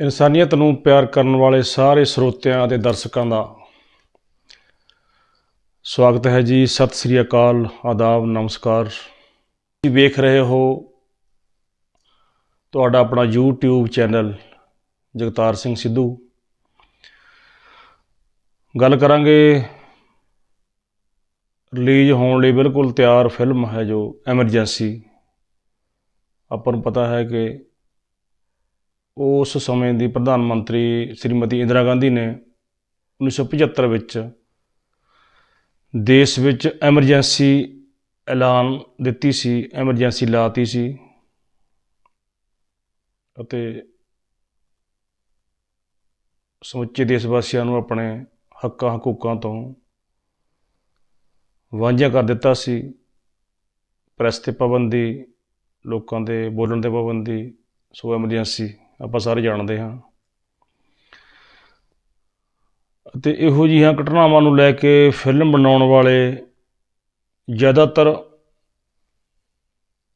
ਇਨਸਾਨੀਅਤ ਨੂੰ ਪਿਆਰ ਕਰਨ ਵਾਲੇ ਸਾਰੇ ਸਰੋਤਿਆਂ ਅਤੇ ਦਰਸ਼ਕਾਂ ਦਾ ਸਵਾਗਤ ਹੈ ਜੀ। ਸਤਿ ਸ੍ਰੀ ਅਕਾਲ, ਆਦਾਬ, ਨਮਸਕਾਰ। ਤੁਸੀਂ ਵੇਖ ਰਹੇ ਹੋ ਤੁਹਾਡਾ ਆਪਣਾ YouTube ਚੈਨਲ ਜਗਤਾਰ ਸਿੰਘ ਸਿੱਧੂ। ਗੱਲ ਕਰਾਂਗੇ ਰਿਲੀਜ਼ ਹੋਣ ਲਈ ਬਿਲਕੁਲ ਤਿਆਰ ਫਿਲਮ ਹੈ ਜੋ ਐਮਰਜੈਂਸੀ। ਆਪਾਂ ਨੂੰ ਪਤਾ ਹੈ ਕਿ ਉਸ ਸਮੇਂ ਦੀ ਪ੍ਰਧਾਨ ਮੰਤਰੀ ਸ੍ਰੀਮਤੀ ਇੰਦਰਾ ਗਾਂਧੀ ਨੇ 1975 ਵਿੱਚ ਦੇਸ਼ ਵਿੱਚ ਐਮਰਜੈਂਸੀ ਐਲਾਨ ਦਿੱਤੀ ਸੀ, ਐਮਰਜੈਂਸੀ ਲਾਤੀ ਸੀ ਅਤੇ ਸਮੁੱਚੇ ਦੇਸ਼ ਵਾਸੀਆਂ ਨੂੰ ਆਪਣੇ ਹੱਕਾਂ, ਹਕੂਕਾਂ ਤੋਂ ਵਾਂਝਾ ਕਰ ਦਿੱਤਾ ਸੀ। ਪ੍ਰੈਸ ਤੇ ਪਾਬੰਦੀ, ਲੋਕਾਂ ਦੇ ਬੋਲਣ ਤੇ ਪਾਬੰਦੀ, ਸੋ ਐਮਰਜੈਂਸੀ ਆਪਾਂ ਸਾਰੇ ਜਾਣਦੇ ਹਾਂ। ਅਤੇ ਇਹੋ ਜਿਹੀਆਂ ਘਟਨਾਵਾਂ ਨੂੰ ਲੈ ਕੇ ਫਿਲਮ ਬਣਾਉਣ ਵਾਲੇ ਜ਼ਿਆਦਾਤਰ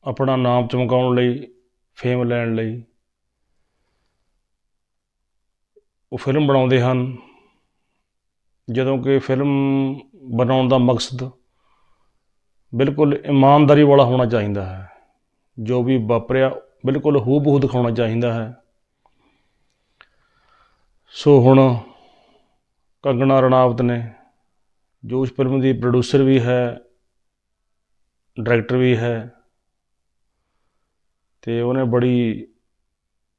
ਆਪਣਾ ਨਾਮ ਚਮਕਾਉਣ ਲਈ ਫੇਮ ਲੈਣ ਲਈ ਉਹ ਫਿਲਮ ਬਣਾਉਂਦੇ ਹਨ। ਜਦੋਂ ਕਿ ਫਿਲਮ ਬਣਾਉਣ ਦਾ ਮਕਸਦ ਬਿਲਕੁਲ ਇਮਾਨਦਾਰੀ ਵਾਲਾ ਹੋਣਾ ਚਾਹੀਦਾ ਹੈ। ਜੋ ਵੀ ਵਾਪਰਿਆ, ਬਿਲਕੁਲ ਹੂਬਹੂ ਦਿਖਾਉਣਾ ਚਾਹੀਦਾ ਹੈ। ਸੋ ਹੁਣ ਕੰਗਣਾ ਰਣਾਵਤ ਨੇ ਜੋ ਉਸ ਫਿਲਮ ਦੀ ਪ੍ਰੋਡਿਊਸਰ ਵੀ ਹੈ ਡਾਇਰੈਕਟਰ ਵੀ ਹੈ, ਤੇ ਉਹਨੇ ਬੜੀ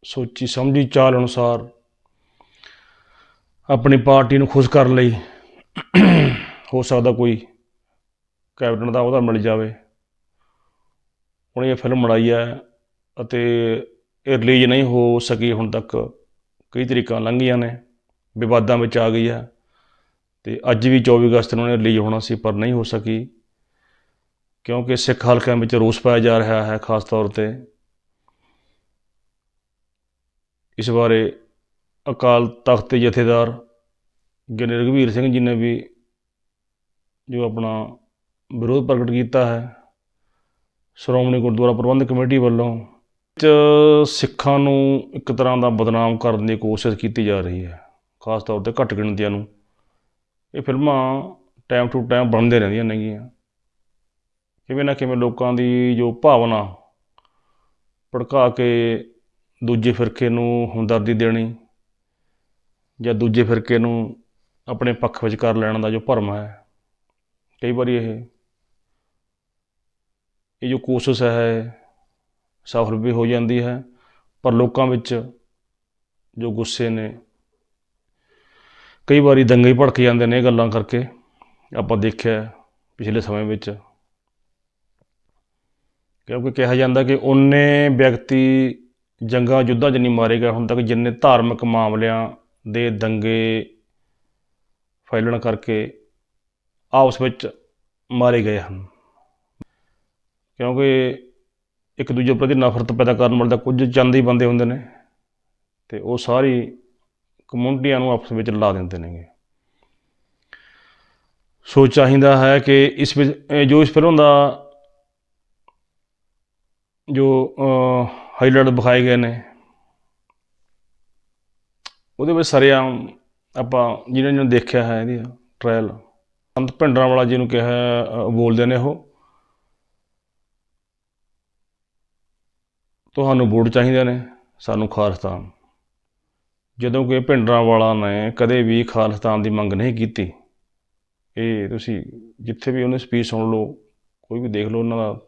ਸੋਚੀ ਸਮਝੀ ਚਾਲ ਅਨੁਸਾਰ ਆਪਣੀ ਪਾਰਟੀ ਨੂੰ ਖੁਸ਼ ਕਰਨ ਲਈ ਹੋ ਸਕਦਾ ਕੋਈ ਕੈਪਟਨ ਦਾ ਉਹਦਾ ਮਿਲ ਜਾਵੇ। ਉਹਨੇ ਇਹ ਫਿਲਮ ਬਣਾਈ ਹੈ ਅਤੇ ਇਹ ਰਿਲੀਜ਼ ਨਹੀਂ ਹੋ ਸਕੀ ਹੁਣ ਤੱਕ। ਕਈ ਤਰੀਕਾਂ ਲੰਘੀਆਂ ਨੇ, ਵਿਵਾਦਾਂ ਵਿੱਚ ਆ ਗਈ ਹੈ ਤੇ ਅੱਜ ਵੀ 24 ਅਗਸਤ ਨੂੰ ਨੇ ਰਿਲੀਜ਼ ਹੋਣਾ ਸੀ ਪਰ ਨਹੀਂ ਹੋ ਸਕੀ, ਕਿਉਂਕਿ ਸਿੱਖ ਹਲਕਿਆਂ ਵਿੱਚ ਰੋਸ ਪਾਇਆ ਜਾ ਰਿਹਾ ਹੈ ਖਾਸ ਤੌਰ ਤੇ। ਇਸ ਬਾਰੇ ਅਕਾਲ ਤਖਤ ਦੇ ਜਥੇਦਾਰ ਗਿਆਨੀ ਰਘਵੀਰ ਸਿੰਘ ਜੀ ਨੇ ਵੀ ਜੋ ਆਪਣਾ ਵਿਰੋਧ ਪ੍ਰਗਟ ਕੀਤਾ ਹੈ, ਸ਼੍ਰੋਮਣੀ ਗੁਰਦੁਆਰਾ ਪ੍ਰਬੰਧਕ ਕਮੇਟੀ ਵੱਲੋਂ ਚ ਸਿੱਖਾਂ ਨੂੰ ਇੱਕ ਤਰ੍ਹਾਂ ਦਾ ਬਦਨਾਮ ਕਰਨ ਦੀ ਕੋਸ਼ਿਸ਼ ਕੀਤੀ ਜਾ ਰਹੀ ਹੈ, ਖਾਸ ਤੌਰ ਤੇ ਘੱਟ ਗਿਣਤੀਆਂ ਨੂੰ। ਇਹ ਫਿਲਮਾਂ ਟਾਈਮ ਟੂ ਟਾਈਮ ਬਣਦੇ ਰਹਿੰਦੀਆਂ ਨੇਗੀਆਂ ਕਿਵੇਂ ਨਾ ਕਿਵੇਂ ਲੋਕਾਂ ਦੀ ਜੋ ਭਾਵਨਾ ਭੜਕਾ ਕੇ ਦੂਜੇ ਫਿਰਕੇ ਨੂੰ ਹਮਦਰਦੀ ਦੇਣੀ ਜਾਂ ਦੂਜੇ ਫਿਰਕੇ ਨੂੰ ਆਪਣੇ ਪੱਖ ਵਿੱਚ ਕਰ ਲੈਣ ਦਾ ਜੋ ਭਰਮ ਹੈ, ਕਈ ਵਾਰੀ ਇਹ ਇਹ ਜੋ ਕੋਸ਼ਿਸ਼ ਹੈ ਸਫਲ ਵੀ ਹੋ ਜਾਂਦੀ ਹੈ, ਪਰ ਲੋਕਾਂ ਵਿੱਚ ਜੋ ਗੁੱਸੇ ਨੇ, ਕਈ ਵਾਰੀ ਦੰਗੇ ਹੀ ਭੜਕ ਜਾਂਦੇ ਨੇ ਇਹ ਗੱਲਾਂ ਕਰਕੇ, ਆਪਾਂ ਦੇਖਿਆ ਪਿਛਲੇ ਸਮੇਂ ਵਿੱਚ। ਕਿਉਂਕਿ ਕਿਹਾ ਜਾਂਦਾ ਕਿ ਉਹਨੇ ਵਿਅਕਤੀ ਜੰਗਾਂ, ਯੁੱਧਾਂ 'ਚ ਨਹੀਂ ਮਾਰੇ ਗਏ ਹੁਣ ਤੱਕ, ਜਿੰਨੇ ਧਾਰਮਿਕ ਮਾਮਲਿਆਂ ਦੇ ਦੰਗੇ ਫੈਲਣ ਕਰਕੇ ਆਪਸ ਵਿੱਚ ਮਾਰੇ ਗਏ ਹਨ। ਕਿਉਂਕਿ ਇੱਕ ਦੂਜੇ ਪ੍ਰਤੀ ਨਫ਼ਰਤ ਪੈਦਾ ਕਰਨ ਵਾਲੇ ਤਾਂ ਕੁਝ ਚੰਦ ਹੀ ਬੰਦੇ ਹੁੰਦੇ ਨੇ। ਤੇ ਉਹ ਸਾਰੀ ਕਮਿਊਨਿਟੀਆਂ ਨੂੰ ਆਪਸ ਵਿੱਚ ਲਾ ਦਿੰਦੇ ਨੇਗੇ। ਸੋ ਚਾਹੀਦਾ ਹੈ ਕਿ ਇਸ ਵਿੱਚ ਜੋ ਇਸ ਫਿਲਮ ਦਾ ਜੋ ਹਾਈਲਾਈਟ ਦਿਖਾਏ ਗਏ ਨੇ, ਉਹਦੇ ਵਿੱਚ ਸਰਿਆਮ ਆਪਾਂ ਜਿਹਨਾਂ ਨੇ ਦੇਖਿਆ ਹੈ ਇਹਦੀ ਟ੍ਰਾਇਲ ਸੰਤ ਭਿੰਡਰਾਂ ਵਾਲਾ ਜਿਹਨੂੰ ਕਿਹਾ ਬੋਲਦੇ ਨੇ ਉਹ। ਤੁਹਾਨੂੰ ਵੋਟ ਚਾਹੀਦੇ ਨੇ, ਸਾਨੂੰ ਖਾਲਿਸਤਾਨ। ਜਦੋਂ ਕਿ ਭਿੰਡਰਾਂ ਵਾਲਾ ਨੇ ਕਦੇ ਵੀ ਖਾਲਿਸਤਾਨ ਦੀ ਮੰਗ ਨਹੀਂ ਕੀਤੀ। ਇਹ ਤੁਸੀਂ ਜਿੱਥੇ ਵੀ ਉਹਨੇ ਸਪੀਚ ਸੁਣ ਲਓ, ਕੋਈ ਵੀ ਦੇਖ ਲਓ ਉਹਨਾਂ ਦਾ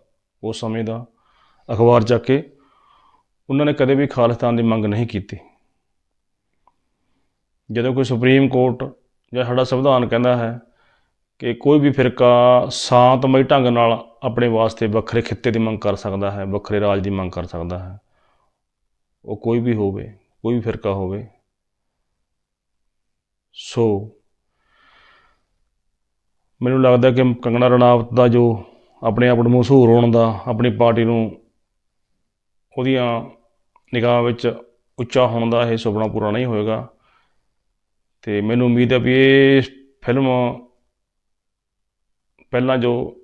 ਉਸ ਸਮੇਂ ਦਾ ਅਖਬਾਰ ਚੱਕ ਕੇ, ਉਹਨਾਂ ਨੇ ਕਦੇ ਵੀ ਖਾਲਿਸਤਾਨ ਦੀ ਮੰਗ ਨਹੀਂ ਕੀਤੀ। ਜਦੋਂ ਕੋਈ ਸੁਪਰੀਮ ਕੋਰਟ ਜਾਂ ਸਾਡਾ ਸੰਵਿਧਾਨ ਕਹਿੰਦਾ ਹੈ ਕਿ ਕੋਈ ਵੀ ਫਿਰਕਾ ਸ਼ਾਂਤਮਈ ਢੰਗ ਨਾਲ ਆਪਣੇ ਵਾਸਤੇ ਵੱਖਰੇ ਖਿੱਤੇ ਦੀ ਮੰਗ ਕਰ ਸਕਦਾ ਹੈ, ਵੱਖਰੇ ਰਾਜ ਦੀ ਮੰਗ ਕਰ ਸਕਦਾ ਹੈ। ਉਹ ਕੋਈ ਵੀ ਹੋਵੇ, ਕੋਈ ਵੀ ਫਿਰਕਾ ਹੋਵੇ। ਸੋ ਮੈਨੂੰ ਲੱਗਦਾ ਕਿ ਕੰਗਣਾ ਰਣਾਵਤ ਦਾ ਜੋ ਆਪਣੇ ਆਪ ਨੂੰ ਮਸ਼ਹੂਰ ਹੋਣ ਦਾ, ਆਪਣੀ ਪਾਰਟੀ ਨੂੰ ਉਹਦੀਆਂ ਨਿਗਾਹ ਵਿੱਚ ਉੱਚਾ ਹੋਣ ਦਾ ਇਹ ਸੁਪਨਾ ਪੂਰਾ ਨਹੀਂ ਹੋਏਗਾ। ਤੇ ਮੈਨੂੰ ਉਮੀਦ ਹੈ ਵੀ ਇਹ ਫਿਲਮ ਪਹਿਲਾਂ ਜੋ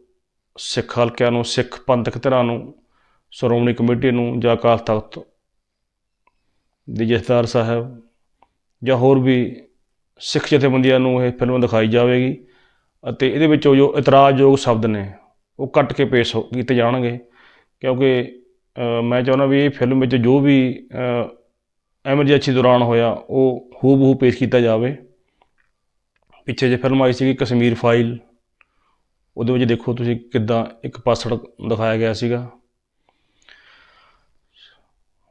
ਸਿੱਖ ਹਲਕਿਆਂ ਨੂੰ, ਸਿੱਖ ਪੰਥਕ ਧਿਰਾਂ ਨੂੰ, ਸ਼੍ਰੋਮਣੀ ਕਮੇਟੀ ਨੂੰ ਜਾਂ ਅਕਾਲ ਤਖਤ ਦੇ ਜਥੇਦਾਰ ਸਾਹਿਬ ਜਾਂ ਹੋਰ ਵੀ ਸਿੱਖ ਜਥੇਬੰਦੀਆਂ ਨੂੰ ਇਹ ਫਿਲਮ ਦਿਖਾਈ ਜਾਵੇਗੀ ਅਤੇ ਇਹਦੇ ਵਿੱਚੋਂ ਜੋ ਇਤਰਾਜ਼ਯੋਗ ਸ਼ਬਦ ਨੇ, ਉਹ ਕੱਟ ਕੇ ਪੇਸ਼ ਹੋ- ਕੀਤੇ ਜਾਣਗੇ। ਕਿਉਂਕਿ ਮੈਂ ਚਾਹੁੰਦਾ ਵੀ ਇਹ ਫਿਲਮ ਵਿੱਚ ਜੋ ਵੀ ਐਮਰਜੈਂਸੀ ਦੌਰਾਨ ਹੋਇਆ, ਉਹ ਹੂ ਬਹੂ ਪੇਸ਼ ਕੀਤਾ ਜਾਵੇ। ਪਿੱਛੇ ਜੇ ਫਿਲਮ ਆਈ ਸੀਗੀ ਕਸ਼ਮੀਰ ਫਾਈਲ ਉਹਦੇ ਵਿੱਚ ਦੇਖੋ ਤੁਸੀਂ ਕਿੱਦਾਂ ਇੱਕ ਪਾਸੜ ਦਿਖਾਇਆ ਗਿਆ ਸੀਗਾ।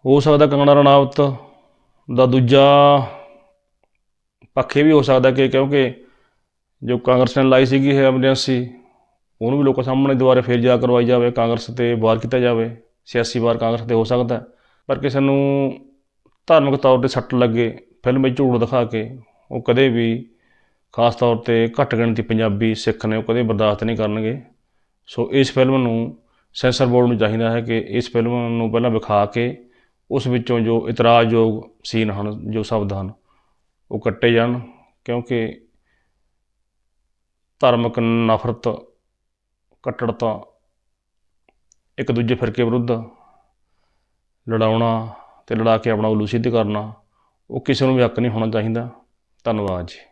ਹੋ ਸਕਦਾ ਕੰਗਣਾ ਰਣਾਵਤ ਦਾ ਦੂਜਾ ਪੱਖ ਇਹ ਵੀ ਹੋ ਸਕਦਾ ਕਿ ਕਿਉਂਕਿ ਜੋ ਕਾਂਗਰਸ ਨੇ ਲਾਈ ਸੀਗੀ ਇਹ ਐਮਰਜੈਂਸੀ, ਉਹਨੂੰ ਵੀ ਲੋਕਾਂ ਸਾਹਮਣੇ ਦੁਬਾਰਾ ਫੇਰ ਜਾ ਕਰਵਾਈ ਜਾਵੇ, ਕਾਂਗਰਸ ਤੇ ਵਾਰ ਕੀਤਾ ਜਾਵੇ, ਸਿਆਸੀ ਵਾਰ ਕਾਂਗਰਸ ਤੇ ਹੋ ਸਕਦਾ। ਪਰ ਕਿਸੇ ਨੂੰ ਧਾਰਮਿਕ ਤੌਰ ਤੇ ਸੱਟ ਲੱਗੇ, ਫਿਲਮ ਵਿੱਚ ਝੂਠ ਦਿਖਾ ਕੇ, ਉਹ ਕਦੇ ਵੀ ਖਾਸ ਤੌਰ ਤੇ ਘੱਟ ਗਿਣਤੀ ਪੰਜਾਬੀ ਸਿੱਖ ਨੇ ਉਹ ਕਦੇ ਬਰਦਾਸ਼ਤ ਨਹੀਂ ਕਰਨਗੇ। ਸੋ ਇਸ ਫਿਲਮ ਨੂੰ ਸੈਂਸਰ ਬੋਰਡ ਨੂੰ ਚਾਹੀਦਾ ਹੈ ਕਿ ਇਸ ਫਿਲਮ ਨੂੰ ਪਹਿਲਾਂ ਵਿਖਾ ਕੇ ਉਸ ਵਿੱਚੋਂ ਜੋ ਇਤਰਾਜ਼ਯੋਗ ਸੀਨ ਹਨ, ਜੋ ਸ਼ਬਦ ਹਨ, ਉਹ ਕੱਟੇ ਜਾਣ, ਕਿਉਂਕਿ ਧਾਰਮਿਕ ਨਫ਼ਰਤ, ਕੱਟੜਤਾ, ਇੱਕ ਦੂਜੇ ਫਿਰਕੇ ਵਿਰੁੱਧ ਲੜਾਉਣਾ ਤੇ ਲੜਾ ਕੇ ਆਪਣਾ ਉਲੂ ਸਿੱਧ ਕਰਨਾ, ਉਹ ਕਿਸੇ ਨੂੰ ਵੀ ਹੱਕ ਨਹੀਂ ਹੋਣਾ ਚਾਹੀਦਾ। ਧੰਨਵਾਦ ਜੀ।